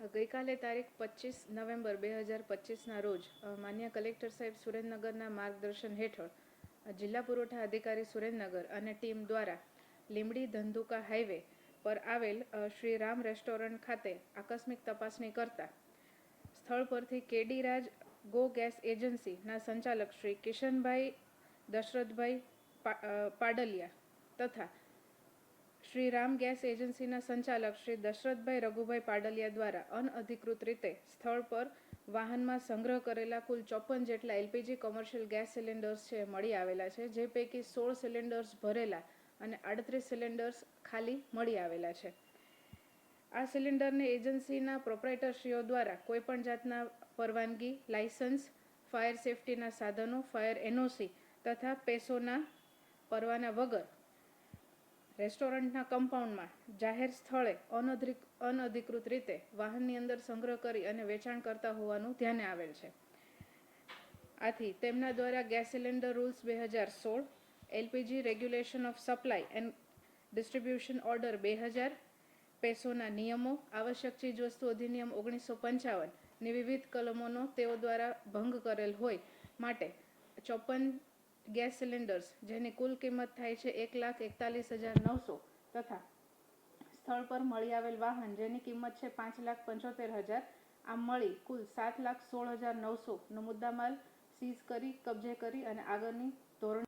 ગઈકાલે તારીખ પચીસ નવેમ્બર બે હજાર પચીસના રોજ માન્ય કલેક્ટર સાહેબ સુરેન્દ્રનગરના માર્ગદર્શન હેઠળ જિલ્લા પુરવઠા અધિકારી સુરેન્દ્રનગર અને ટીમ દ્વારા લીંબડી ધંધુકા હાઈવે પર આવેલ શ્રી રામ રેસ્ટોરન્ટ ખાતે આકસ્મિક તપાસણી કરતા સ્થળ પરથી કેડી રાજ ગો ગેસ એજન્સીના સંચાલક શ્રી કિશનભાઈ દશરથભાઈ પાડલિયા તથા શ્રી રામ ગેસ એજન્સીના સંચાલક શ્રી દશરથભાઈ રઘુભાઈ પાડલિયા દ્વારા અનઅધિકૃત રીતે સ્થળ પર વાહનમાં સંગ્રહ કરેલા કુલ ચોપન જેટલા એલપીજી કોમર્શિયલ ગેસ સિલિન્ડર્સ છે મળી આવેલા છે, જે પૈકી સોળ સિલિન્ડર્સ ભરેલા અને આડત્રીસ સિલિન્ડર્સ ખાલી મળી આવેલા છે. આ સિલિન્ડરને એજન્સીના પ્રોપરાઇટરશ્રીઓ દ્વારા કોઈપણ જાતના પરવાનગી લાયસન્સ ફાયર સેફટીના સાધનો, ફાયર એનઓસી તથા પેસોના પરવાના વગર રેસ્ટોરન્ટના કમ્પાઉન્ડમાં જાહેર સ્થળે અનધિક અનઅધિકૃત રીતે વાહનની અંદર સંગ્રહ કરી અને વેચાણ કરતા હોવાનું ધ્યાને આવેલ છે. આથી તેમના દ્વારા ગેસ સિલિન્ડર રૂલ્સ બે હજાર સોળ, LPG regulation of supply and distribution order બે હજાર, પેસોના નિયમો, આવશ્યક ચીજવસ્તુ અધિનિયમ ઓગણીસો પંચાવનની વિવિધ કલમોનો તેઓ દ્વારા ભંગ કરેલ હોય માટે ચોપન ગેસ સિલિન્ડર્સ, જેની કુલ કિંમત થાય છે એક લાખ એકતાલીસ હજાર નવસો તથા સ્થળ પર મળી આવેલ વાહન, જેની કિંમત છે પાંચ લાખ પંચોતેર હજાર. આમ મળી કુલ સાત લાખ સોળ હજાર નવસોનો મુદ્દામાલ સીઝ કરી, કબજે કરી અને આગળની ધોરણ